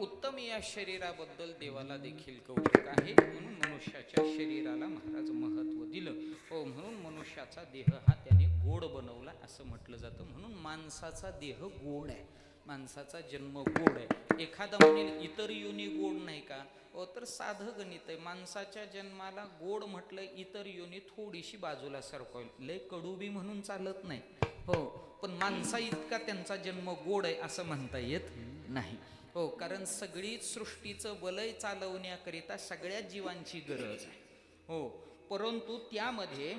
उत्तम या शरीराबद्दल देवाला देखील कौतुक आहे. म्हणून मनुष्याच्या शरीराला महाराज महत्त्व दिलं. हो म्हणून मनुष्याचा देह हा त्याने गोड बनवला असं म्हटलं जातं. म्हणून माणसाचा देह गोड आहे. माणसाचा जन्म गोड आहे. एखादा म्हणेल इतर योनी गोड नाही का? हो तर साधं गणित आहे. माणसाच्या जन्माला गोड म्हटलं इतर योनी थोडीशी बाजूला सरकवली लय कडूबी म्हणून चालत नाही. हो पण माणसा इतका त्यांचा जन्म गोड आहे असं म्हणता येत नाही. हो कारण सगळीच सृष्टीचं वलय चालवण्याकरिता सगळ्या जीवांची गरज आहे. हो परंतु त्यामध्ये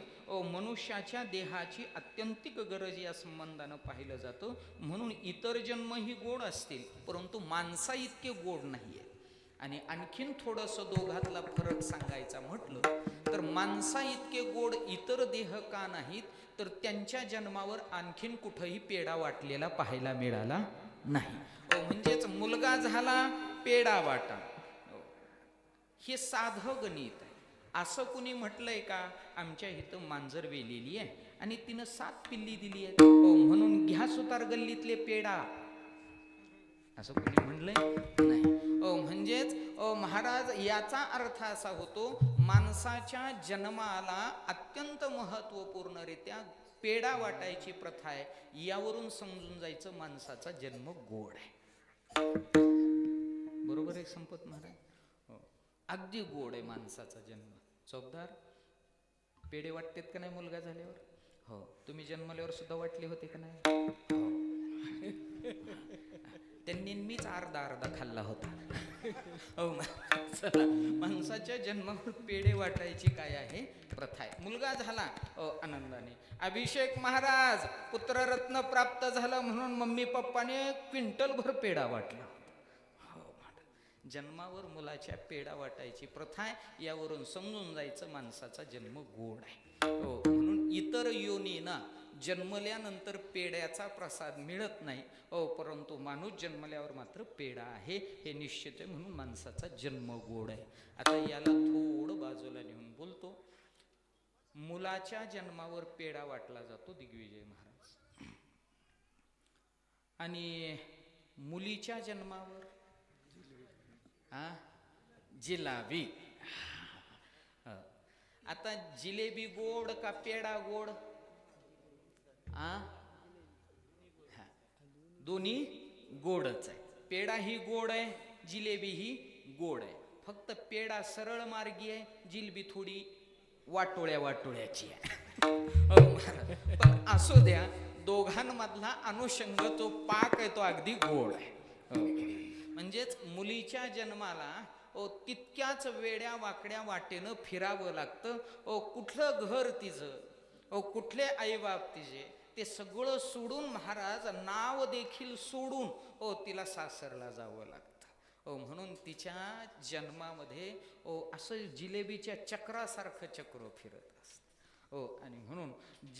मनुष्याच्या देहाची अत्यंतिक गरज या संबंधानं पाहिलं जातं. म्हणून इतर जन्म ही गोड असतील परंतु माणसा इतके गोड नाही आहेत आणि आणखीन थोडंसं दोघातला फरक सांगायचा म्हटलं तर माणसा इतके गोड इतर देह का नाहीत तर त्यांच्या जन्मावर आणखीन कुठंही पेढा वाटलेला पाहायला मिळाला नाही. म्हणजेच मुलगा झाला पेढा वाटा. हे साधं गणित आहे. असं कुणी म्हटलंय का? आमच्या इथं मांजर वेलेली आहे आणि तिनं सात पिल्ली दिली आहे हो, म्हणून घ्या सुतार गल्लीतले पेढा. असं कुणी म्हणलंय नाही. अ, म्हणजेच अ, महाराज याचा अर्थ असा होतो माणसाच्या जन्माला अत्यंत महत्वपूर्णरित्या पेढा वाटायची प्रथा आहे. यावरून समजून जायचं माणसाचा जन्म गोड आहे. बरोबर आहे संपत महाराज? हो. अगदी गोड आहे माणसाचा जन्म. चौकदार पेढे वाटतेत का नाही मुलगा झाल्यावर? हो. तुम्ही जन्मल्यावर सुद्धा वाटले होते का नाही? हो. त्यांनी मीच अर्धा अर्धा खाल्ला होता. हो चला. माणसाच्या जन्मावर पेढे वाटायची काय आहे? प्रथा आहे. मुलगा झाला अ, आनंदाने. अभिषेक महाराज पुत्ररत्न प्राप्त झालं म्हणून मम्मी पप्पाने क्विंटलभर पेढा वाटला. हो जन्मावर मुलाच्या पेढा वाटायची प्रथा आहे. यावरून समजून जायचं माणसाचा जन्म गोड आहे. हो म्हणून इतर योनी ना जन्मल्यानंतर पेड्याचा प्रसाद मिळत नाही. अ परंतु माणूस जन्मल्यावर मात्र पेढा आहे हे निश्चित आहे म्हणून माणसाचा जन्म गोड आहे. आता याला थोडं बाजूला नेऊन बोलतो. मुलाच्या जन्मावर पेढा वाटला जातो दिग्विजय महाराज. आणि मुलीच्या जन्मावर? हा जिलाबी. हा. आता जिलेबी गोड का पेढा गोड? आ? हा. दोन्ही गोडच आहे. पेढा ही गोड आहे जिलेबी ही गोड आहे. फक्त पेढा सरळ मार्गी आहे जिलबी थोडी वाटोळ्या वाटोळ्याची आहे. पण असू द्या दोघांमधला अनुषंग तो पाक आहे तो अगदी गोड आहे. म्हणजेच मुलीच्या जन्माला ओ तितक्याच वेड्या वाकड्या वाटेनं फिरावं लागतं. ओ कुठलं घर तिचं? ओ कुठले आईबाप तिचे? ते सगळं सोडून महाराज नाव देखील सोडून ओ तिला सासरला जावं लागतं. ओ म्हणून तिच्या जन्मामध्ये ओ असं जिलेबीच्या चक्रासारखं चक्र फिरत असतं. हो आणि म्हणून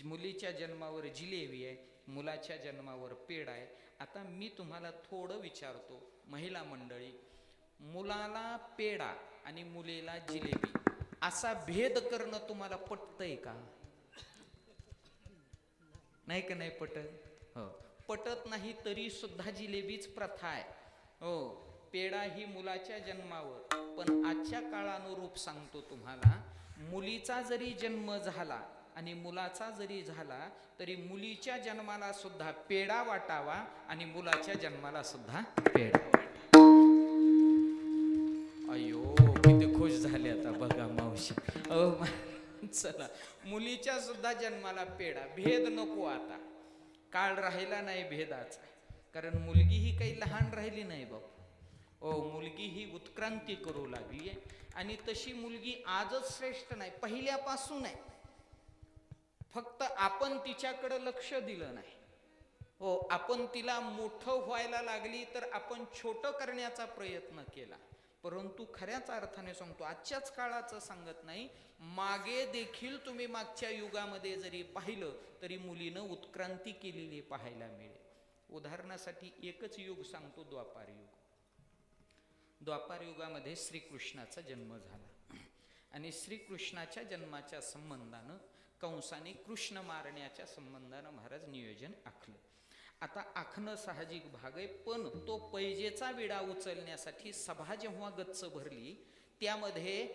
मुलीच्या जन्मावर जिलेबी आहे मुलाच्या जन्मावर पेड आहे आता मी तुम्हाला थोडं विचारतो महिला मंडळी मुलाला पेडा आणि मुलीला जिलेबी असा भेद करणं तुम्हाला पटतंय का? नाही का नाही पटत? हो. पटत नाही तरी सुद्धा जिलेबीच प्रथा आहे. हो पेढा ही मुलाच्या जन्मावर. पण आजच्या काळानुरूप सांगतो तुम्हाला मुलीचा जरी जन्म झाला आणि मुलाचा जरी झाला तरी मुलीच्या जन्माला सुद्धा पेढा वाटावा आणि मुलाच्या जन्माला सुद्धा पेढा वाटावा. अयो किती खुश झाले आता बघा मावशी. चला. मुलीच्या सुद्धा जन्माला पेढा. भेद नको आता. काळ राहिला नाही भेदाचा. कारण मुलगी ही काही लहान राहिली नाही बापू ओ मुलगी ही उत्क्रांती करू लागली आहे. आणि तशी मुलगी आजच श्रेष्ठ नाही पहिल्यापासून आहे. फक्त आपण तिच्याकडे लक्ष दिलं नाही. हो आपण तिला मोठं व्हायला लागली तर आपण छोटं करण्याचा प्रयत्न केला. परंतु खऱ्याच अर्थाने सांगतो आजच्याच काळाचं सांगत नाही. मागे देखील तुम्ही मागच्या युगामध्ये जरी पाहिलं तरी मुलीनं उत्क्रांती केलेली पाहायला मिळेल. उदाहरणासाठी एकच युग सांगतो द्वापार युग. द्वापार युगामध्ये श्रीकृष्णाचा जन्म झाला. आणि श्रीकृष्णाच्या जन्माच्या संबंधानं कंसाने कृष्ण मारण्याच्या संबंधानं महाराज नियोजन आखलं. आता आखणं साहजिक भाग आहे पण तो पैजेचा विडा उचलण्यासाठी सभा जेव्हा गच्च भरली त्यामध्ये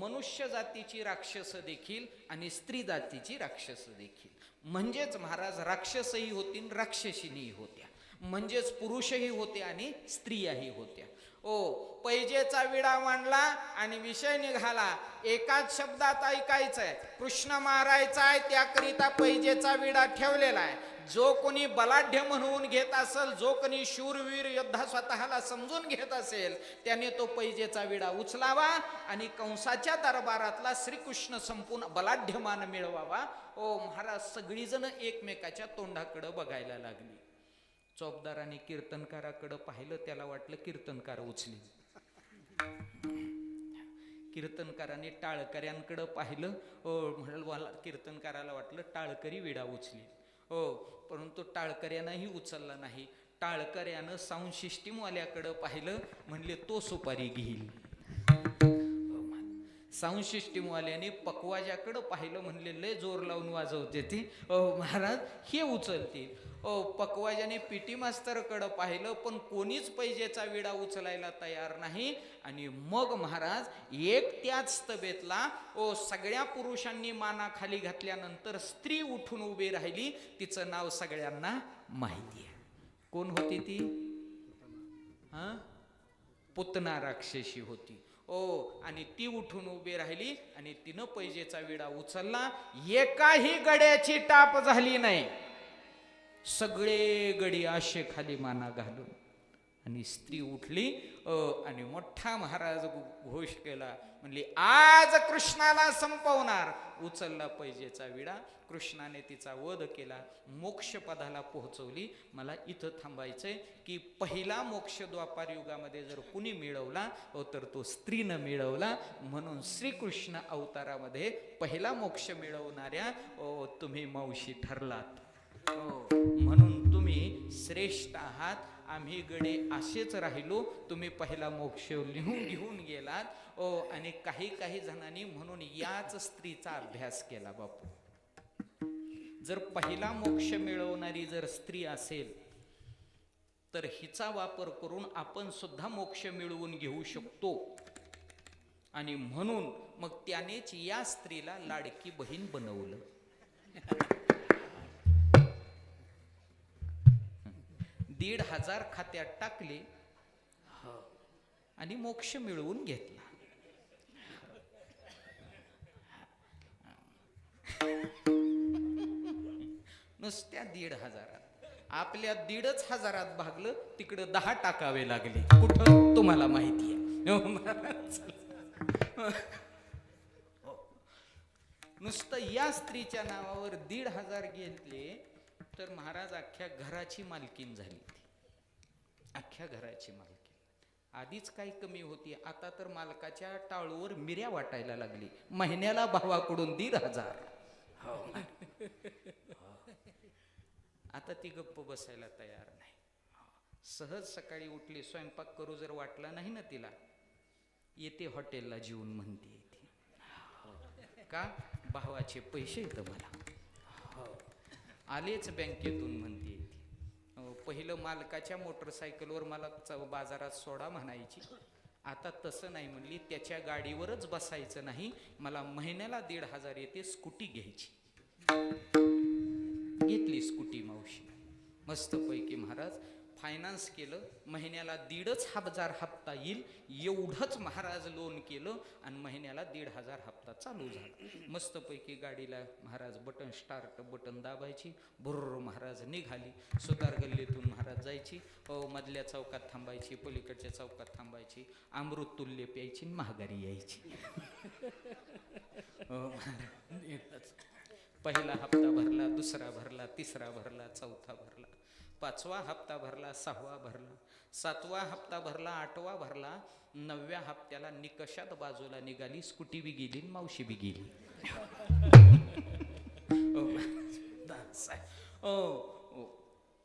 मनुष्य जातीची राक्षस देखील आणि स्त्री जातीची राक्षस देखील. म्हणजेच महाराज राक्षसही होती आणि राक्षसिनी होत्या. म्हणजेच पुरुषही होते आणि स्त्रियाही होत्या. ओ पैजेचा विडा मांडला आणि विषय निघाला. एकाच शब्दात ऐकायचंय कृष्ण मारायचा आहे त्याकरिता पैजेचा विडा ठेवलेला आहे. जो कोणी बलाढ्य म्हणून घेत असेल जो कोणी शूरवीर योद्धा स्वतःला समजून घेत असेल त्याने तो पैजेचा विडा उचलावा आणि कंसाच्या दरबारातला श्रीकृष्ण संपून बलाढ्यमान मिळवावा. ओ महाराज सगळीजण एकमेकाच्या तोंडाकडं बघायला लागली. चौकदाराने कीर्तनकाराकडं पाहिलं त्याला वाटलं कीर्तनकार उचली. कीर्तनकाराने टाळकऱ्यांकडं पाहिलं ओ म्हणाल मला कीर्तनकाराला वाटलं टाळकरी विडा उचली. हो परंतु टाळकऱ्यानंही उचलला नाही. टाळकऱ्यानं साऊंड सिस्टीमवाल्याकडं पाहिलं म्हणले तो सुपारी घेईल. साऊंड सिस्टीमवाल्याने पकवाजाकडं पाहिलं म्हणले लय जोर लावून वाजवते ती. ओ महाराज हे उचलतील. ओ पी टी मास्तरकडं पाहिलं पण कोणीच पैजेचा विडा उचलायला तयार नाही. आणि मग महाराज एक त्याच तबेतला ओ सगळ्या पुरुषांनी मानाखाली घातल्यानंतर स्त्री उठून उभी राहिली. तिचं नाव सगळ्यांना माहिती आहे. कोण होती ती? हा? पुतना राक्षसी होती. ओ आणि ती उठून उभी राहिली आणि तिनं पैजेचा विडा उचलला. एकाही गड्याची टाप झाली नाही. सगळे गडी आशे खाली माना घालून. आणि स्त्री उठली अ, आणि मोठा महाराज घोष केला म्हणली आज कृष्णाला संपवणार. उचलला पैजेचा विडा कृष्णाने तिचा वध केला मोक्षपदाला पोहोचवली. मला इथं थांबायचंय की पहिला मोक्ष द्वापार युगामध्ये जर कुणी मिळवला तर तो स्त्रीनं मिळवला. म्हणून श्रीकृष्ण अवतारामध्ये पहिला मोक्ष मिळवणाऱ्या तुम्ही मावशी ठरलात. हो, म्हणून तुम्ही श्रेष्ठ आहात. आम्ही गडे असेच राहिलो. तुम्ही पहिला मोक्ष लिहून घेऊन गेलात. ओ आणि काही काही जणांनी म्हणून याच स्त्रीचा अभ्यास केला बापू. जर पहिला मोक्ष मिळवणारी जर स्त्री असेल तर हिचा वापर करून आपण सुद्धा मोक्ष मिळवून घेऊ शकतो. आणि म्हणून मग त्यानेच या स्त्रीला लाडकी बहीण बनवलं. दीड हजार खात्यात टाकले आणि मोक्ष मिळवून घेतला. नुसत्या दीड हजारात. आपल्या दीडच हजारात भागलं तिकडं दहा टाकावे लागले. कुठं? तुम्हाला माहिती आहे हो. नुसतं या स्त्रीच्या नावावर दीड हजार घेतले तर महाराज अख्ख्या घराची मालकीन झाली ती अख्ख्या घराची मालकीन. आधीच काही कमी होती. आता तर मालकाच्या टाळूवर मिऱ्या वाटायला लागली. महिन्याला भावाकडून दीड हजार. हो. आता ती गप्प बसायला तयार नाही. सहज सकाळी उठली. स्वयंपाक करू जर वाटला नाही ना तिला येते हॉटेलला जेवून म्हणते का? भावाचे पैसे येतं मला. आलेच बँकेतून म्हणते. पहिलं मालकाच्या मोटरसायकलवर मला बाजारात सोडा म्हणायची. आता तसं नाही म्हणली त्याच्या गाडीवरच बसायचं नाही मला महिन्याला दीड हजार येते स्कूटी घ्यायची. घेतली स्कूटी मावशी. मस्तपैकी महाराज फायनान्स केलं महिन्याला दीडच हजार हप्ता येईल एवढंच महाराज लोन केलं आणि महिन्याला दीड हजार हप्ता चालू झाला. मस्तपैकी गाडीला महाराज बटन स्टार्ट बटन दाबायची भुर्र महाराज निघाली. सुतार गल्लीतून महाराज जायची मधल्या चौकात थांबायची पलीकडच्या चौकात थांबायची अमृत तुल्य प्यायची आणि महागारी यायची. महाराज पहिला हप्ता भरला दुसरा भरला तिसरा भरला चौथा भरला. पाचवा हप्ता भरला सहावा भरला सातवा हप्ता भरला आठवा भरला नवव्या हप्त्याला निकषात बाजूला निघाली स्कूटी बी गेली मावशी बी गेली. ओ,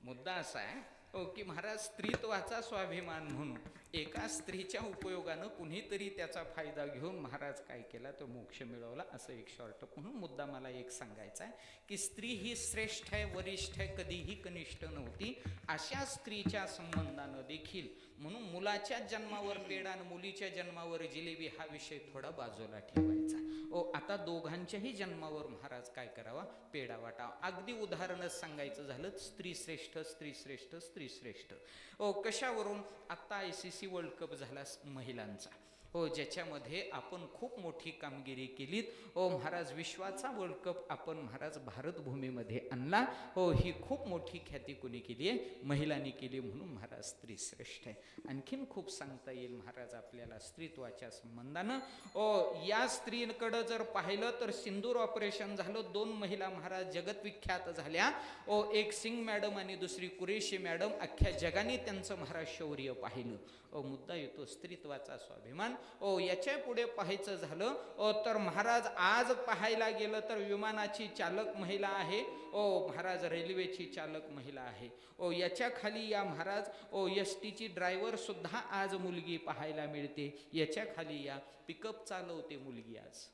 मुद्दा असा आहे. ओ की महाराज स्त्रीत्वाचा स्वाभिमान म्हणून एका स्त्रीच्या उपयोगानं कुणीतरी त्याचा फायदा घेऊन महाराज काय केला तो मोक्ष मिळवला असं एक शॉर्ट म्हणून मुद्दा मला एक सांगायचा आहे की स्त्री ही श्रेष्ठ आहे वरिष्ठ आहे कधीही कनिष्ठ नव्हती अशा स्त्रीच्या संबंधानं देखील म्हणून मुलाच्या जन्मावर पेडा आणि मुलीच्या जन्मावर जिलेबी हा विषय थोडा बाजूला ठेवायचा. ओ आता दोघांच्याही जन्मावर महाराज काय करावा? पेढा वाटावा. अगदी उदाहरणच सांगायचं झालं स्त्री श्रेष्ठ स्त्री श्रेष्ठ स्त्री श्रेष्ठ. ओ कशावरून? आत्ता I C C world cup झाला महिलांचा. हो ज्याच्यामध्ये आपण खूप मोठी कामगिरी केलीत. हो महाराज विश्वाचा वर्ल्ड कप आपण महाराज भारतभूमीमध्ये आणला. हो ही खूप मोठी ख्याती कोणी केली आहे? महिलांनी केली म्हणून महाराज स्त्री श्रेष्ठ आहे. आणखीन खूप सांगता येईल महाराज आपल्याला स्त्रीत्वाच्या संबंधानं. ओ या स्त्रीकडं जर पाहिलं तर सिंदूर ऑपरेशन झालं. दोन महिला महाराज जगतविख्यात झाल्या. ओ एक सिंग मॅडम आणि दुसरी कुरेशी मॅडम अख्ख्या जगाने त्यांचं महाराज शौर्य पाहिलं. ओ मुद्दा येतो स्त्रीत्वाचा स्वाभिमान. ओ याच्यापुढे पाहायचं झालं ओ तर महाराज आज पाहायला गेलं तर विमानाची चालक महिला आहे ओ महाराज रेल्वेची चालक महिला आहे. ओ याच्या खाली या महाराज ओ एस टीची ड्रायव्हर सुद्धा आज मुलगी पाहायला मिळते. याच्या खाली या पिकअप चालवते मुलगी आज.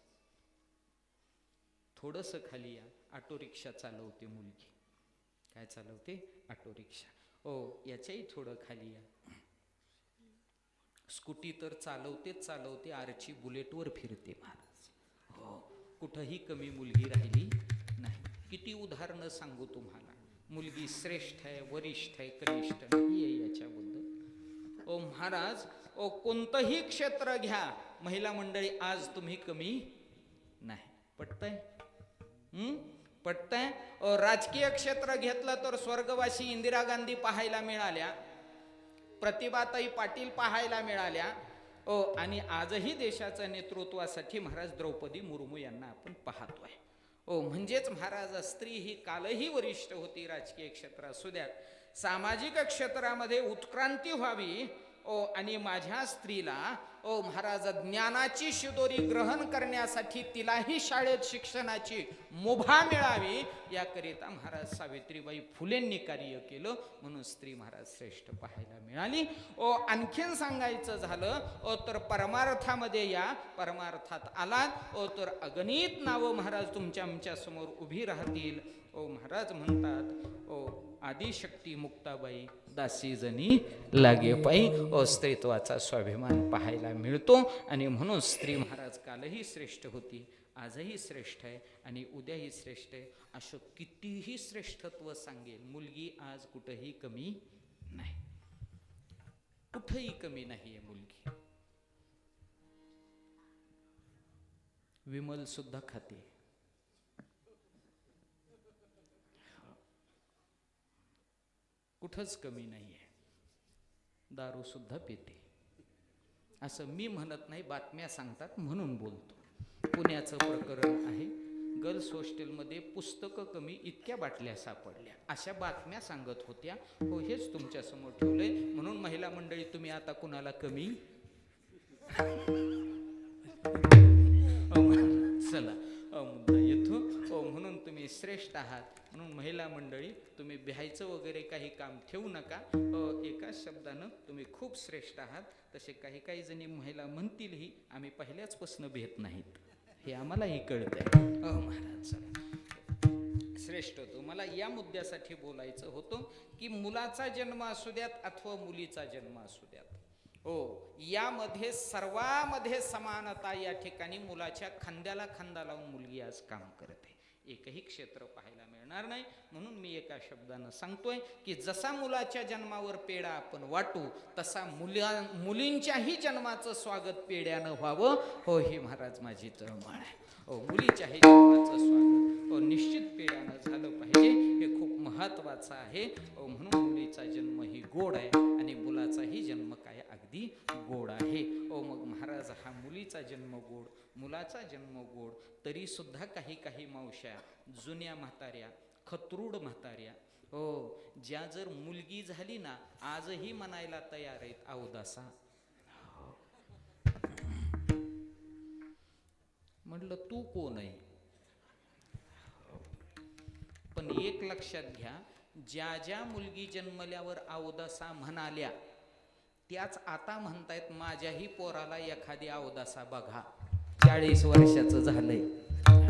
थोडंसं खाली या ऑटो रिक्षा चालवते मुलगी. काय चालवते? Auto rickshaw. ओ याच्याही थोडं खाली या. स्कूटी तर चालवतेच चालवते आरची बुलेटवर फिरते महाराज. हो कुठंही कमी मुलगी राहिली नाही. किती उदाहरणं सांगू तुम्हाला. मुलगी श्रेष्ठ आहे वरिष्ठ आहे कनिष्ठ नाही आहे याच्याबद्दल. ओ महाराज ओ कोणतंही क्षेत्र घ्या. महिला मंडळी आज तुम्ही कमी नाही. पटतंय? पटतंय? राजकीय क्षेत्र घेतलं तर स्वर्गवासी इंदिरा गांधी पाहायला मिळाल्या. प्रतिभाताई पाटील पाहायला मिळाल्या. ओ आणि आजही देशाच्या नेतृत्वासाठी महाराज द्रौपदी मुर्मू यांना आपण पाहतोय. ओ म्हणजेच महाराज स्त्री ही कालही वरिष्ठ होती राजकीय क्षेत्र असू द्यात सामाजिक क्षेत्रामध्ये उत्क्रांती व्हावी. ओ आणि माझ्या स्त्रीला ओ महाराज ज्ञानाची शिदोरी ग्रहण करण्यासाठी तिलाही शाळेत शिक्षणाची मुभा मिळावी याकरिता महाराज सावित्रीबाई फुलेंनी कार्य केलं म्हणून स्त्री महाराज श्रेष्ठ पाहायला मिळाली. ओ आणखीन सांगायचं झालं ओ तर परमार्थामध्ये या परमार्थात आलात ओ तर अगणित नावं महाराज तुमच्या आमच्यासमोर उभी राहतील. ओ महाराज म्हणतात ओ आदिशक्ती मुक्ताबाई दासी जणी लागे पायी अस्तित्वाचा स्वाभिमान पाहायला मिळतो आणि म्हणून स्त्री महाराज कालही श्रेष्ठ होती आजही श्रेष्ठ आहे आणि उद्याही श्रेष्ठ आहे. असं कितीही श्रेष्ठत्व सांगेल मुलगी आज कुठंही कमी नाही. कुठंही कमी नाही आहे मुलगी. विमल सुद्धा खाते. कुठंच कमी नाही आहे. दारूसुद्धा पिते. असं मी म्हणत नाही बातम्या सांगतात म्हणून बोलतो. पुण्याचं प्रकरण आहे गर्ल्स हॉस्टेलमध्ये पुस्तकं कमी इतक्या बाटल्या सापडल्या. अशा बातम्या सांगत होत्या. हो हेच तुमच्यासमोर ठेवलंय. म्हणून महिला मंडळी तुम्ही आता कुणाला कमी? अहो, चला. तुम्ही श्रेष्ठ आहात म्हणून महिला मंडळी तुम्ही बिहायचं वगैरे काही काम ठेवू नका. एकाच शब्दानं तुम्ही खूप श्रेष्ठ आहात. तसे काही काही जणी महिला म्हणतीलही आम्ही पहिल्याचपासून भेट नाहीत. हे आम्हालाही कळतंय. अ महाराज श्रेष्ठ होतो मला या मुद्द्यासाठी बोलायचं होतं की मुलाचा जन्म असू द्यात अथवा मुलीचा जन्म असू द्यात. हो यामध्ये सर्वामध्ये समानता या ठिकाणी मुलाच्या खांद्याला खांदा लावून मुलगी आज काम करते. एकही क्षेत्र पाहायला मिळणार नाही. म्हणून मी एका शब्दानं सांगतोय की जसा मुलाच्या जन्मावर पेढा आपण वाटू तसा मुला मुलींच्याही जन्माचं स्वागत पेढ्यानं व्हावं. हो ही महाराज माझी तळमळ आहे. हो मुलीच्याही जन्माचं स्वागत. हो निश्चित पेढ्यानं झालं पाहिजे. हे खूप महत्वाचं आहे. हो, म्हणून मुलीचा जन्म ही गोड आहे आणि मुलाचाही जन्म काय अगदी गोड आहे. ओ मग महाराज हा मुलीचा जन्म गोड मुलाचा जन्म गोड तरी सुद्धा काही काही मावश्या जुन्या म्हाताऱ्या खतरूड म्हाताऱ्या. हो ज्या जर मुलगी झाली ना आजही म्हणायला तयार आहेत अवदासा म्हटलं तू कोण आहे? पण एक लक्षात घ्या ज्या ज्या मुलगी जन्मल्यावर औदासा म्हणाल्या त्याच आता म्हणतायत माझ्याही पोराला एखादी अवदासा बघा. चाळीस वर्षाचं झालंय.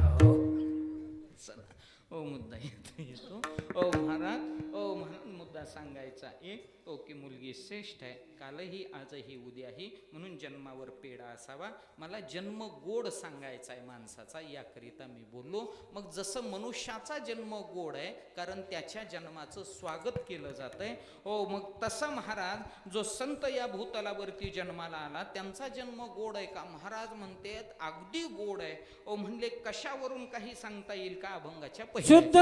हो. चला. ओ मुद्दा येतो. ओ महाराज. मुद्दा सांगायचा एक ओ की मुलगी श्रेष्ठ आहे कालही आजही उद्याही म्हणून जन्मावर पेढा असावा. मला जन्म गोड सांगायचा आहे माणसाचा याकरिता मी बोललो. मग जसं मनुष्याचा जन्म गोड आहे कारण त्याच्या जन्माचं स्वागत केलं जातंय. हो मग तसं महाराज जो संत या भूतलावरती जन्माला आला त्यांचा जन्म गोड आहे का? महाराज म्हणते अगदी गोड आहे. ओ म्हणले कशावरून काही सांगता येईल का अभंगाच्या शुद्ध